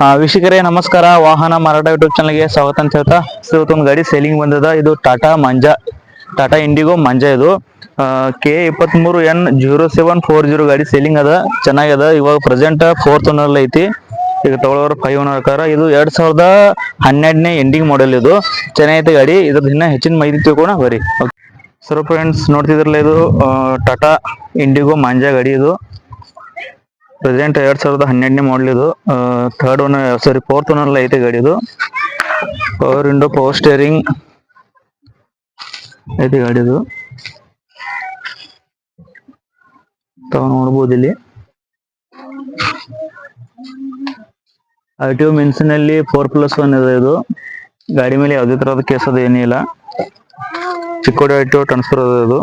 ವೀಕ್ಷಕರೇ, ನಮಸ್ಕಾರ. ವಾಹನ ಮಾರಾಟ ಯೂಟ್ಯೂಬ್ ಚಾನಲ್ಗೆ ಸ್ವಾಗತ ಅಂತ ಹೇಳ್ತಾ ಇವತ್ತು ಒಂದು ಗಾಡಿ ಸೇಲಿಂಗ್ ಬಂದದ. ಇದು Tata Manza, Tata Indigo Manza ಇದು. ಕೆ ಇಪ್ಪತ್ಮೂರು N zero seven four zero ಗಾಡಿ ಸೇಲಿಂಗ್ ಅದ ಚೆನ್ನಾಗದ ಇವಾಗ ಪ್ರೆಸೆಂಟ್ ಫೋರ್ತ್ ಓನರ್ ಐತಿ. ಈಗ ತಗೊಳ್ಳೋರು ಫೈವ್ ಓನರ್ ಕಾರ ಇದು ಎರಡ್ ಸಾವಿರದ ಹನ್ನೆರಡನೇ ಎಂಡಿಂಗ್ ಮಾಡೆಲ್ ಇದು. ಚೆನ್ನಾಗೈತೆ ಗಾಡಿ. ಇದ್ರದ್ದು ದಿನ ಹೆಚ್ಚಿನ ಮಾಹಿತಿ ತಿಳ್ಕೊಣ ಬರೀ ಸರ್ ಫ್ರೆಂಡ್ಸ್ ನೋಡ್ತಿದ್ರಲ್ಲ ಇದು ಟಾಟಾ ಇಂಡಿಗೋ ಮಾಂಜಾ ಗಾಡಿ ಇದು. ಪ್ರೆಸೆಂಟ್ ಎರಡ್ ಸಾವಿರದ ಹನ್ನೆರಡನೇ ಮಾಡಲ್ ಇದು. Third owner sorry fourth owner ಐತೆ ಗಾಡಿ ಇದು. ಪವರ್ ವಿಂಡೋ ಪವರ್ ಸ್ಟೇರಿಂಗ್ ಐತೆ ಗಾಡಿ ಇದು. ತಾವು ನೋಡ್ಬೋದು ಇಲ್ಲಿ. ಆರ್ ಟಿ ಒ ಮೆನ್ಸಿನಲ್ಲಿ ಫೋರ್ ಪ್ಲಸ್ ಒನ್ ಇದೆ ಇದು. ಗಾಡಿ ಮೇಲೆ ಯಾವುದೇ ತರಹದ ಕೇಸ್ ಅದು ಏನಿಲ್ಲ. Chikkodi R T O transfer ಅದ.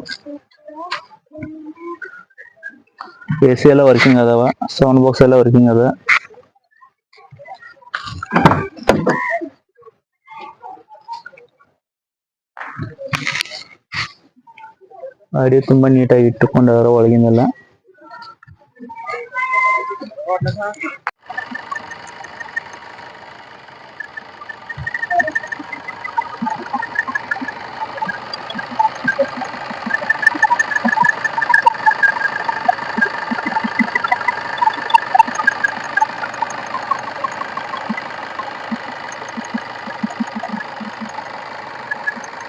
ಎ ಸಿ ಎಲ್ಲ ವರ್ಕಿಂಗ್ ಅದಾವ ಸೌಂಡ್ ಬಾಕ್ಸ್ ಎಲ್ಲ ವರ್ಕಿಂಗ್ ಅದ ಗಾಡಿ ತುಂಬಾ ನೀಟಾಗಿ ಇಟ್ಟುಕೊಂಡವರ ಒಳಗಿನೆಲ್ಲ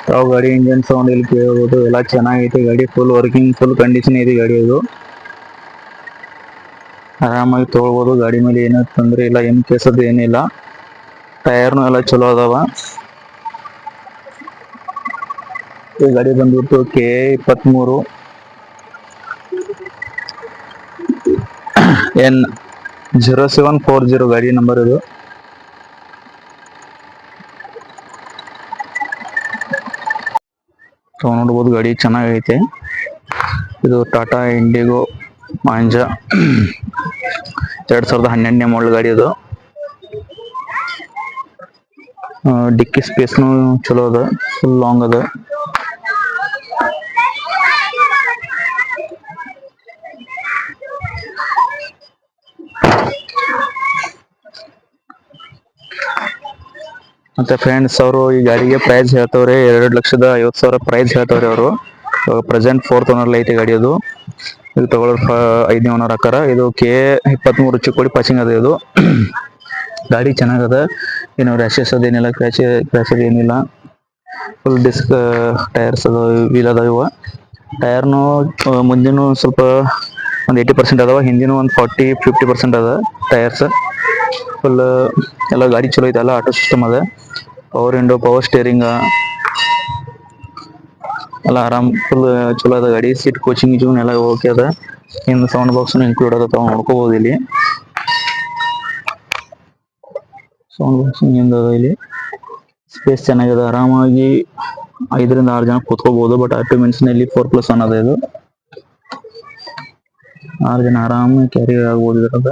ತಾವು ಗಾಡಿ ಇಂಜಿನ್ ಸೌಂಡ್ ಇಲ್ಲಿ ಕೇಳಬಹುದು ಎಲ್ಲ ಚೆನ್ನಾಗೈತೆ. ಗಾಡಿ ಫುಲ್ ವರ್ಕಿಂಗ್ ಫುಲ್ ಕಂಡೀಷನ್ ಇದೆ ಗಾಡಿ ಇದು ಆರಾಮಾಗಿ ತೊಗೊಳ್ಬೋದು ಗಾಡಿ ಮೇಲೆ ಏನೂ ತೊಂದರೆ ಇಲ್ಲ. ಏನು ಕೇಸದ್ದು ಏನಿಲ್ಲ. ಟೈರ್ನು ಎಲ್ಲ ಚಲೋ ಅದಾವ. ಈ ಗಾಡಿ ಬಂದ್ಬಿಟ್ಟು ಕೆ ಇಪ್ಪತ್ಮೂರು. N zero seven four zero ಗಾಡಿ ನಂಬರ್ ಇದು. ತಾವು ನೋಡ್ಬೋದು ಗಾಡಿ ಚೆನ್ನಾಗೈತೆ. ಇದು ಟಾಟಾ ಇಂಡಿಗೋ ಮಾಂಜಾ ಎರಡ್ ಸಾವಿರದ ಹನ್ನೆರಡನೇ ಮಾಡಲ್ ಗಾಡಿ ಇದು ಡಿಕ್ಕಿ ಸ್ಪೇಸ್ನು ಚಲೋ ಅದ ಫುಲ್ ಲಾಂಗ್ ಅದ. ಮತ್ತೆ ಫ್ರೆಂಡ್ಸ್ ಅವರು ಈ ಗಾಡಿಗೆ ಪ್ರೈಸ್ ಹೇಳ್ತವ್ರೆ, ಎರಡು ಲಕ್ಷದ ಐವತ್ತು ಸಾವಿರ ಪ್ರೈಸ್ ಹೇಳ್ತವ್ರೆ ಅವರು. ಪ್ರೆಸೆಂಟ್ ಫೋರ್ತ್ ಓನರ್ ಲೈಟ್ ಗಾಡಿ ಅದು. ಇದು ತಗೊಳ್ಳೋರು ಐದನೇ ಓನರ್ ಹಾಕಾರ ಇದು ಕೆ ಇಪ್ಪತ್ಮೂರು ಚಿಕ್ಕೋಡಿ ಪಾಸಿಂಗ್ ಅದ ಇದು. ಗಾಡಿ ಚೆನ್ನಾಗದ. ಏನು ರ್ಯಾಶಸ್ ಅದೇನಿಲ್ಲ ಕ್ರ್ಯಾಶ್ ಕ್ರ್ಯಾಶ್ ಏನಿಲ್ಲ. ಫುಲ್ ಡಿಸ್ಕ್ ಟೈರ್ಸ್ ಅದ ವೀಲ್ ಅದಾವ ಇವ. ಟೈರ್ನು ಮುಂದಿನ ಸ್ವಲ್ಪ ಒಂದು ಏಯ್ಟಿ ಪರ್ಸೆಂಟ್ ಅದಾವ. ಹಿಂದಿನ ಒಂದು ಫಾರ್ಟಿ ಫಿಫ್ಟಿ ಪರ್ಸೆಂಟ್ ಅದ ಟೈರ್ಸ್ ಫುಲ್ ಎಲ್ಲ ಗಾಡಿ ಚಲೋ ಐತೆ, ಎಲ್ಲ ಆಟೋ ಸಿಸ್ಟಮ್ ಅದ. ಪವರ್ ವಿಂಡೋ ಪವರ್ ಸ್ಟೇರಿಂಗ್ ಎಲ್ಲ ಆರಾಮ್ ಫುಲ್ ಚಲೋ ಅದ ಗಾಡಿ. ಸೀಟ್ ಕೋಚಿಂಗ್ ಜೂನ್ ಎಲ್ಲ ಓಕೆ ಅದ. ಇನ್ನು ಸೌಂಡ್ ಬಾಕ್ಸ್ ಇನ್ಕ್ಲೂಡ್ ಅದ ತಾವು ನೋಡ್ಕೋಬಹುದು ಇಲ್ಲಿ. ಸೌಂಡ್ ಬಾಕ್ಸ್ ಅದ ಇಲ್ಲಿ. ಸ್ಪೇಸ್ ಚೆನ್ನಾಗಿದೆ, ಆರಾಮಾಗಿ ಐದರಿಂದ ಆರು ಜನ ಕೂತ್ಕೋಬಹುದು ಬಟ್ ಆಟೋ ನಲ್ಲಿ ಫೋರ್ ಪ್ಲಸ್ ಒನ್ ಅದ ಇದು. ಆರು ಜನ ಆರಾಮಾಗಿ ಕ್ಯಾರಿ ಆಗ್ಬೋದು ಇದ್ರದ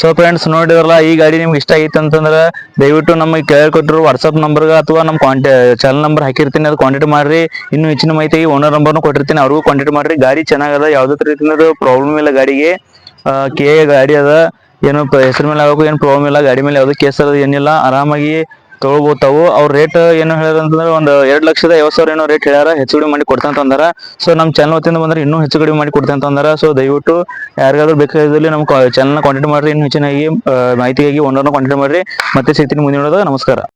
ಸೊ ಫ್ರೆಂಡ್ಸ್ ನೋಡಿದ್ರಲ್ಲ, ಈ ಗಾಡಿ ನಿಮ್ಗೆ ಇಷ್ಟ ಆಗಿತ್ತು ಅಂತಂದ್ರೆ ದಯವಿಟ್ಟು ನಮಗೆ ಕೇಳಿ ಕೊಟ್ಟರು ವಾಟ್ಸಪ್ ನಂಬರ್ಗೆ ಅಥವಾ ನಮ್ಮ ಕಾಂಟ್ಯಾ ಚಾನಲ್ ನಂಬರ್ ಹಾಕಿರ್ತೀನಿ, ಅದು ಕಾಂಟ್ಯಾಕ್ಟ್ ಮಾಡ್ರಿ. ಇನ್ನು ಹೆಚ್ಚಿನ ಮಾಹಿತಿ ಓನರ್ ನಂಬರ್ನು ಕೊಟ್ಟಿರ್ತೀನಿ, ಅವ್ರಿಗೂ ಕಾಂಟ್ಯಾಕ್ಟ್ ಮಾಡ್ರಿ. ಗಾಡಿ ಚೆನ್ನಾಗದ, ಯಾವುದೇ ರೀತಿಯಿಂದ ಪ್ರಾಬ್ಲಮ್ ಇಲ್ಲ ಗಾಡಿಗೆ. ಕೆ ಗಾಡಿ ಅದ. ಏನು ಹೆಸರು ಮೇಲೆ ಆಗಬೇಕು, ಏನು ಪ್ರಾಬ್ಲಮ್ ಇಲ್ಲ, ಗಾಡಿ ಮೇಲೆ ಯಾವುದೇ ಕೇಸ್ ಅದ, ಏನಿಲ್ಲ. ಆರಾಮಾಗಿ ತಗೊಳ್ಬೋದು ತಾವು ಅವ್ರ ರೇಟ್ ಏನು ಹೇಳ್ಯಾರ ಒಂದು ಎರಡು ಲಕ್ಷದ ಐವತ್ತು ಸಾವಿರ ಏನೋ ರೇಟ್ ಹೇಳ್ಯಾರ, ಹೆಚ್ಚು ಕಡಿಮೆ ಮಾಡಿ ಕೊಡ್ತಂತ ಅಂದಾರ. ಸೊ ನಮ್ಮ ಚಾನಲ್ ವತಿಯಿಂದ ಬಂದ್ರೆ ಇನ್ನೂ ಹೆಚ್ಚು ಕಡಿಮೆ ಮಾಡಿ ಕೊಡ್ತಂತ ಅಂದಾರ. ಸೊ ದಯವಿಟ್ಟು ಯಾರಿಗಾದ್ರೂ ಬೇಕಾದಲ್ಲಿ ನಮ್ಮ ಚಾನಲ್ನ ಕಾಂಟ್ಯಾಕ್ಟ್ ಮಾಡ್ರಿ. ಇನ್ನು ಹೆಚ್ಚಿನಾಗಿ ಮಾಹಿತಿಗಾಗಿ ಒಂದೊಂದು ಕಾಂಟ್ಯಾಕ್ಟ್ ಮಾಡ್ರಿ. ಮತ್ತೆ ಸಿಗ್ತೀನಿ ಮುಂದಿನ ನಮಸ್ಕಾರ.